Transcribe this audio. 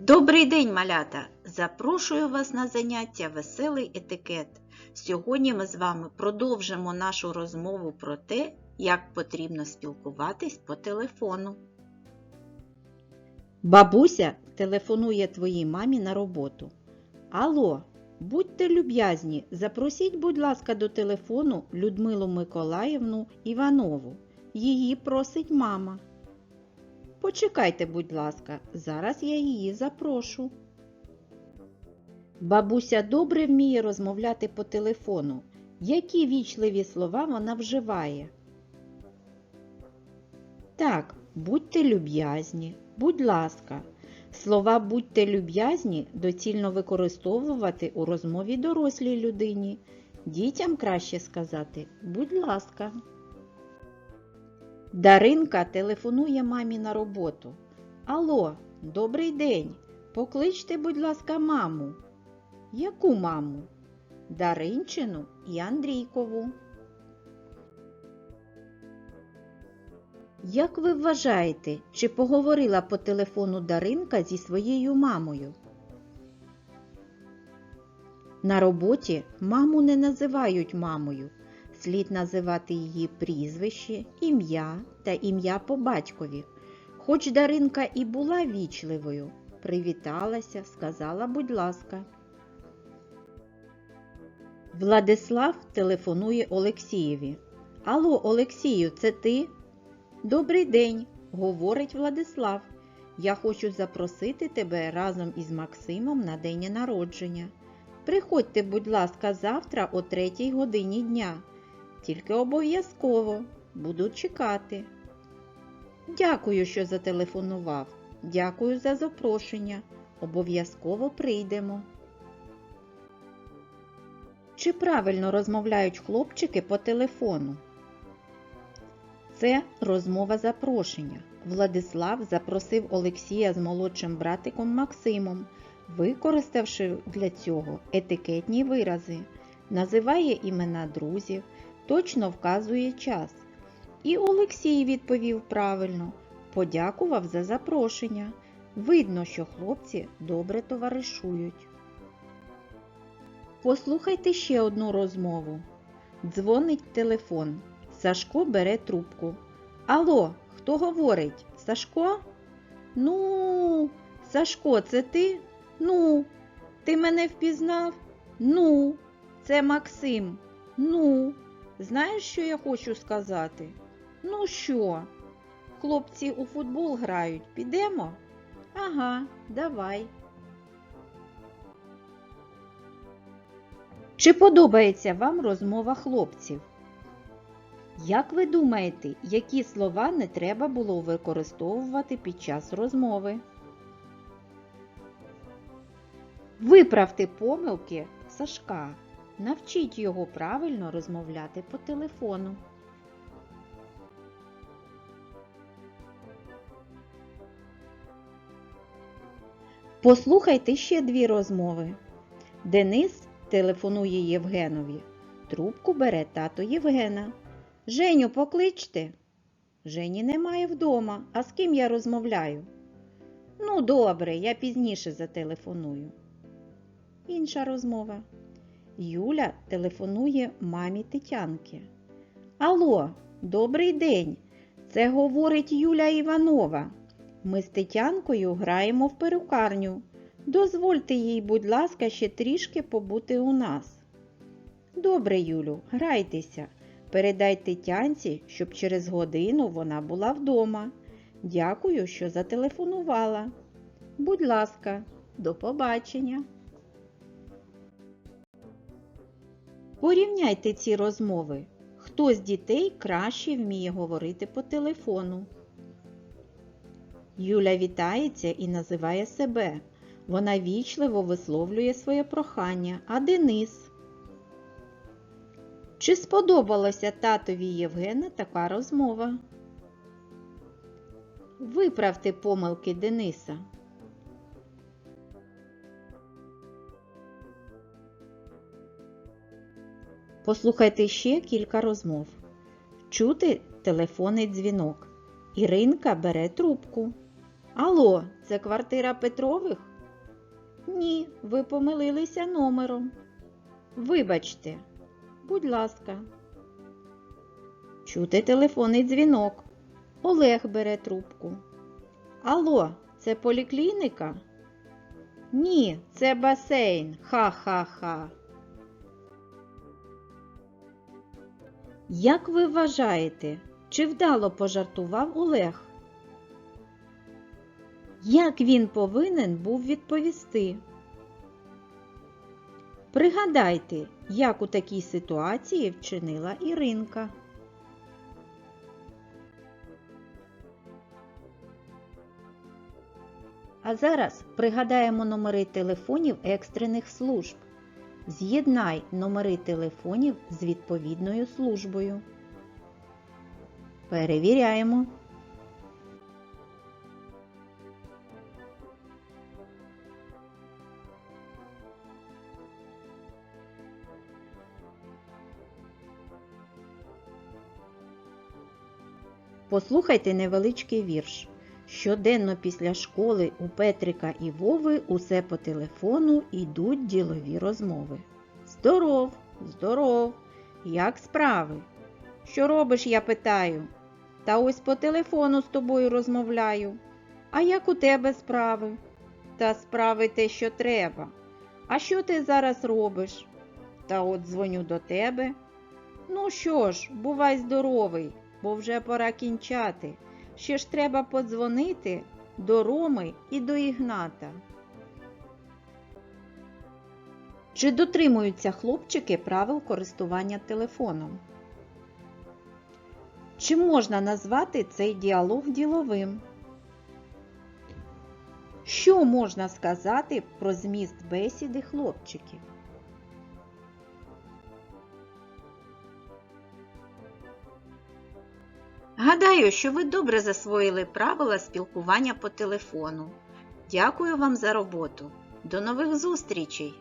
Добрий день, малята! Запрошую вас на заняття Веселий етикет. Сьогодні ми з вами продовжимо нашу розмову про те, як потрібно спілкуватись по телефону. Бабуся телефонує твоїй мамі на роботу. Алло, будьте люб'язні, запросіть, будь ласка, до телефону Людмилу Миколаївну Іванову. Її просить мама. Почекайте, будь ласка, зараз я її запрошу. Бабуся добре вміє розмовляти по телефону. Які вічливі слова вона вживає? Так, будьте люб'язні, будь ласка. Слова будьте люб'язні доцільно використовувати у розмові дорослій людині. Дітям краще сказати будь ласка. Даринка телефонує мамі на роботу. Алло, добрий день. Покличте, будь ласка, маму. Яку маму? Даринчину і Андрійкову. Як ви вважаєте, чи поговорила по телефону Даринка зі своєю мамою? На роботі маму не називають мамою. Слід називати її прізвище, ім'я та ім'я по батькові. Хоч Даринка і була вічливою, привіталася, сказала, будь ласка. Владислав телефонує Олексієві. Алло, Олексію, це ти? Добрий день, говорить Владислав. Я хочу запросити тебе разом із Максимом на день народження. Приходьте, будь ласка, завтра о третій годині дня. Тільки обов'язково буду чекати. Дякую, що зателефонував. Дякую за запрошення. Обов'язково прийдемо. Чи правильно розмовляють хлопчики по телефону? Це розмова запрошення. Владислав запросив Олексія з молодшим братиком Максимом, використавши для цього етикетні вирази, називає імена друзів, точно вказує час. І Олексій відповів правильно, подякував за запрошення. Видно, що хлопці добре товаришують. Послухайте ще одну розмову. Дзвонить телефон. Сашко бере трубку. Алло, хто говорить? Сашко? Ну, Сашко, це ти? Ну, ти мене впізнав? Ну, це Максим. Ну, знаєш, що я хочу сказати? Ну що? Хлопці у футбол грають. Підемо? Ага, давай. Чи подобається вам розмова хлопців? Як ви думаєте, які слова не треба було використовувати під час розмови? Виправте помилки Сашка. Навчіть його правильно розмовляти по телефону. Послухайте ще дві розмови. Денис телефонує Євгенові. Трубку бере тато Євгена. Женю, покличте. Жені немає вдома. А з ким я розмовляю? Ну, добре, я пізніше зателефоную. Інша розмова. Юля телефонує мамі Тетянки. Алло, добрий день. Це говорить Юля Іванова. Ми з Тетянкою граємо в перукарню. Дозвольте їй, будь ласка, ще трішки побути у нас. Добре, Юлю, грайтеся. Передай Тетянці, щоб через годину вона була вдома. Дякую, що зателефонувала. Будь ласка, до побачення. Порівняйте ці розмови. Хто з дітей краще вміє говорити по телефону? Юля вітається і називає себе. Вона вічливо висловлює своє прохання, а Денис. Чи сподобалася татові Євгена така розмова? Виправте помилки Дениса. Послухайте ще кілька розмов. Чути телефонний дзвінок. Іринка бере трубку. Алло, це квартира Петрових? Ні, ви помилилися номером. Вибачте, будь ласка. Чути телефонний дзвінок. Олег бере трубку. Алло, це поліклініка? Ні, це басейн. Ха-ха-ха. Як ви вважаєте, чи вдало пожартував Олег? Як він повинен був відповісти? Пригадайте, як у такій ситуації вчинила Іринка. А зараз пригадаємо номери телефонів екстрених служб. З'єднай номери телефонів з відповідною службою. Перевіряємо. Послухайте невеличкий вірш. Щоденно після школи у Петрика і Вови усе по телефону йдуть ділові розмови. Здоров, здоров, як справи? Що робиш, я питаю? Та ось по телефону з тобою розмовляю. А як у тебе справи? Та справи те, що треба. А що ти зараз робиш? Та от дзвоню до тебе. Ну що ж, бувай здоровий, бо вже пора кінчати. Ще ж треба подзвонити до Роми і до Ігната. Чи дотримуються хлопчики правил користування телефоном? Чи можна назвати цей діалог діловим? Що можна сказати про зміст бесіди хлопчиків? Гадаю, що ви добре засвоїли правила спілкування по телефону. Дякую вам за роботу. До нових зустрічей!